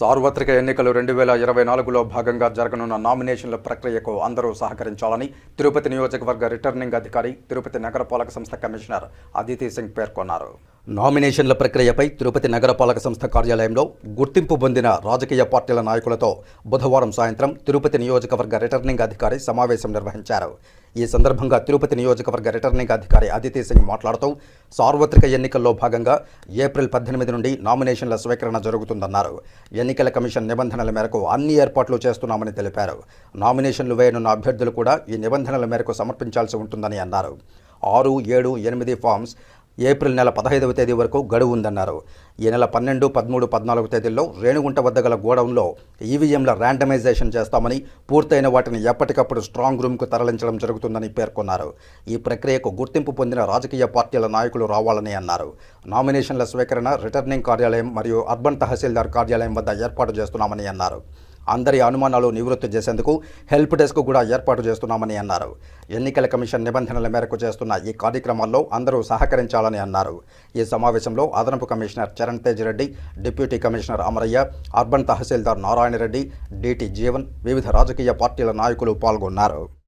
సార్వత్రిక ఎన్నికలు రెండు వేల ఇరవై నాలుగులో భాగంగా జరగనున్న నామినేషన్ల ప్రక్రియకు అందరూ సహకరించాలని తిరుపతి నియోజకవర్గ రిటర్నింగ్ అధికారి తిరుపతి నగరపాలక సంస్థ కమిషనర్ అదితి సింగ్ పేర్కొన్నారు. నామినేషన్ల ప్రక్రియపై తిరుపతి నగరపాలక సంస్థ కార్యాలయంలో గుర్తింపు పొందిన రాజకీయ పార్టీల నాయకులతో బుధవారం సాయంత్రం తిరుపతి నియోజకవర్గ రిటర్నింగ్ అధికారి సమావేశం నిర్వహించారు. ఈ సందర్భంగా తిరుపతి నియోజకవర్గ రిటర్నింగ్ అధికారి అదితి సింగ్ మాట్లాడుతూ సార్వత్రిక ఎన్నికల్లో భాగంగా ఏప్రిల్ పద్దెనిమిది నుండి నామినేషన్ల స్వీకరణ జరుగుతుందన్నారు. ఎన్నికల కమిషన్ నిబంధనల మేరకు అన్ని ఏర్పాట్లు చేస్తున్నామని తెలిపారు. నామినేషన్లు వేయనున్న అభ్యర్థులు కూడా ఈ నిబంధనల మేరకు సమర్పించాల్సి ఉంటుందని అన్నారు. ఆరు ఏడు ఎనిమిది ఫామ్స్ ఏప్రిల్ నెల పదహైదవ తేదీ వరకు గడువు ఉందన్నారు. ఈ నెల పన్నెండు పదమూడు పద్నాలుగు తేదీల్లో రేణుగుంట వద్ద గల గోడౌన్లో ఈవీఎంల ర్యాండమైజేషన్ చేస్తామని పూర్తయిన వాటిని ఎప్పటికప్పుడు స్ట్రాంగ్ రూమ్కు తరలించడం జరుగుతుందని పేర్కొన్నారు. ఈ ప్రక్రియకు గుర్తింపు పొందిన రాజకీయ పార్టీల నాయకులు రావాలని అన్నారు. నామినేషన్ల స్వీకరణ రిటర్నింగ్ కార్యాలయం మరియు అర్బన్ తహసీల్దార్ కార్యాలయం వద్ద ఏర్పాటు చేస్తున్నామని అన్నారు. అందరి అనుమానాలు నివృత్తి చేసేందుకు హెల్ప్ డెస్క్ కూడా ఏర్పాటు చేస్తున్నామని అన్నారు. ఎన్నికల కమిషన్ నిబంధనల మేరకు చేస్తున్న ఈ కార్యక్రమాల్లో అందరూ సహకరించాలని అన్నారు. ఈ సమావేశంలో అదనపు commissioner Charan Tej Reddy deputy commissioner Amaraiah urban tahsildar Narayana Reddy D T Jeevan వివిధ రాజకీయ పార్టీల నాయకులు పాల్గొన్నారు.